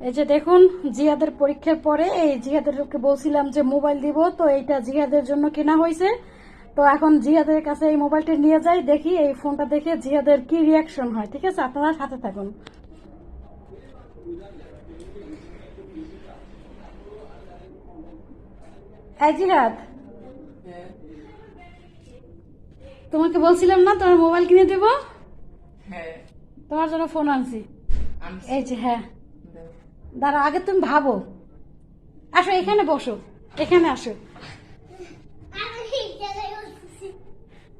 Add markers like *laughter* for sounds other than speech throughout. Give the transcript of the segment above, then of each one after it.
এই যে দেখুন জিহাদের পরীক্ষার পরে এই জিহাদেরকে বলছিলাম যে মোবাইল দিব তো এইটা জিহাদের জন্য কেনা হয়েছে। তো এখন জিহাদের কাছে এই মোবাইলটা নিয়ে যাই দেখি এই ফোনটা দেখে জিহাদের কি রিয়াকশন হয় ঠিক আছে? আপনারা সাথে থাকুন। এই জিহাদ তোমাকে বলছিলাম না তোমার মোবাইল কিনে দেব? হ্যাঁ। তোমার জন্য ফোন আনছি। এই যে হ্যাঁ। দাঁড়া আগে তুমি ভাবো। আসো এখানে বসো। এখানে আসো।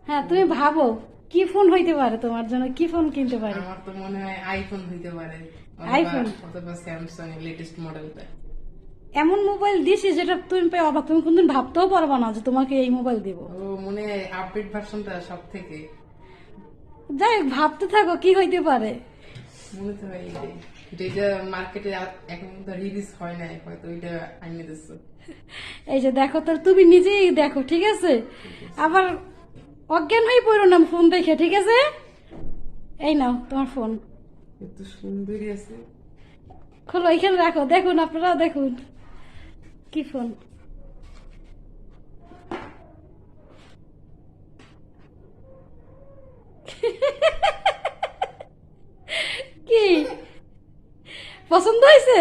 হ্যাঁ তুমি ভাবো কি ফোন হইতে পারে তোমার জন্য? কি ফোন কিনতে পারে? আমার তো মনে হয় আইফোন হইতে পারে iPhone? অথবা স্যামসাং লেটেস্ট মডেলটা এমন মোবাইল দিছি যেটা তুমি পেয়ে অবাক। তুমি কোনদিন ভাবতেও পারবা না যে তোমাকে এই মোবাইল দিব। ও মনে হয় আপডেট ভার্সনটা সব থেকে যাই ভাবতে থাকো কি হইতে পারে? মনে তো হয় যেটা মার্কেটে এখন তো রিলিজ হয় হয়তো ওইটা আনিয়ে দিচ্ছে এই যে দেখো তো তুমি নিজেই দেখো ঠিক আছে? আবার অজ্ঞান হয়ে পড়ো না ফোন দেখে ঠিক আছে? এই নাও তোমার ফোন এত আছে। খোলো এখানে রাখো দেখুন আপনারাও দেখুন। কি ফোন পছন্দ হয়েছে?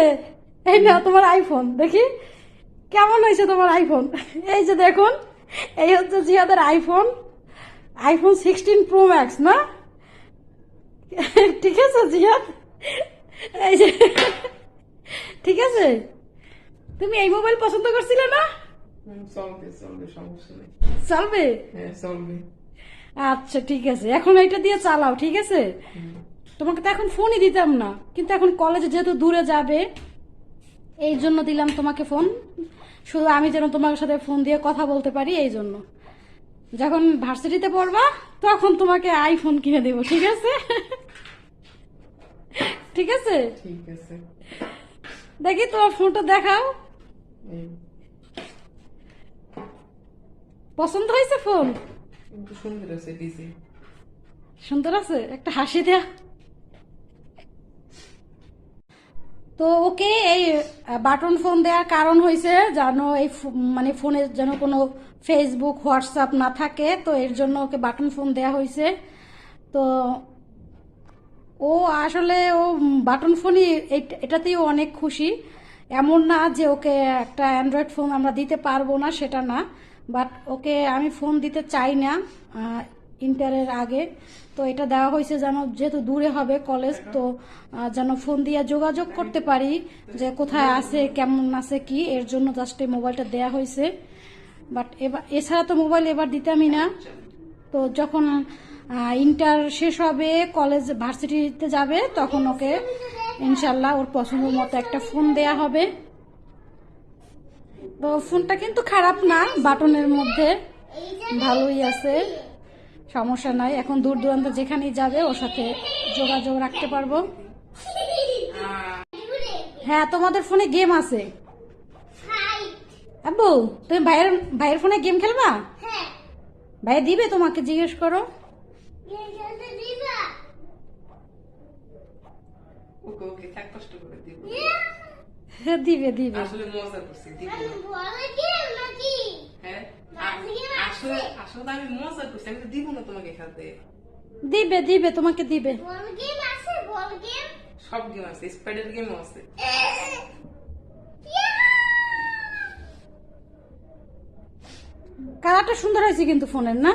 এই না তোমার আইফোন দেখি। কেমন হয়েছে তোমার আইফোন *laughs* এই যে দেখুন এই হচ্ছে জিয়াদের iPhone iPhone sixteen pro max না? *laughs* ঠিক আছে জিয়াদ এই যে *laughs* ঠিক আছে? তুমি এই মোবাইল পছন্দ করছিলে না? হুম, চলবে হ্যাঁ আচ্ছা ঠিক আছে। এখন এটা দিয়ে চালাও ঠিক আছে। তোমাকে তো এখন ফোনই দিতাম না। কিন্তু এখন কলেজে যেহেতু দূরে যাবে এই জন্য দিলাম তোমাকে ফোন। শুধু আমি যেন তোমার সাথে ফোন দিয়ে কথা বলতে পারি এই জন্য। যখন ভার্সিটিতে পড়বা তখন তোমাকে আইফোন কিনে দেবো ঠিক আছে? ঠিক আছে? ঠিক আছে। দেখি তোমার ফোনটা দেখাও। পছন্দ হয়েছে ফোন? সুন্দর আছে সুন্দর আছে? একটা হাসি দেয়া। তো ওকে এই বাটন ফোন দেওয়ার কারণ হয়েছে যেন এই মানে ফোনে যেন কোনো ফেসবুক হোয়াটসঅ্যাপ না থাকে, তো এর জন্য ওকে বাটন ফোন দেওয়া হয়েছে তো ও আসলে ও বাটন ফোনই এটাতেই অনেক খুশি। এমন না যে ওকে একটা অ্যান্ড্রয়েড ফোন আমরা দিতে পারব না, সেটা না। বাট ওকে আমি ফোন দিতে চাই না। ইন্টারের আগে। তো এটা দেওয়া হয়েছে যেন যেহেতু দূরে হবে কলেজ তো যেন ফোন দিয়ে যোগাযোগ করতে পারি যে কোথায় আছে, কেমন আছে, কি, এর জন্য জাস্ট এই মোবাইলটা দেওয়া হয়েছে। বাট এবার, এছাড়া তো মোবাইল এবার দিতামই না। তো যখন ইন্টার শেষ হবে কলেজ ভার্সিটিতে যাবে, তখন ওকে ইনশাল্লাহ ওর পছন্দ মতো একটা ফোন দেয়া হবে। তো ফোনটা কিন্তু খারাপ না বাটনের মধ্যে ভালোই আছে। সমস্যা নাই। এখন দূর দূরান্ত যেখানেই যাবে ওর সাথে যোগাযোগ রাখতে পারব। হ্যাঁ তোমাদের ফোনে গেম আছে। আব্বু তুমি ভাইয়ের ভাইয়ের ফোনে গেম খেলবা? ভাইয়া দিবে তোমাকে জিজ্ঞেস করো। ওকে ওকে থাক কষ্ট করে দিব। হ্যাঁ দিবে দিবে। আসলে মজা করছি দিব আসলে আসলে আমি মজা করছি আমি তো দিব না তোমাকে খেলতে দিবে দিবে তোমাকে দিবে। সব গেম আছে স্পাইডার গেমও আছে। কালারটা সুন্দর হয়েছে কিন্তু ফোনের না?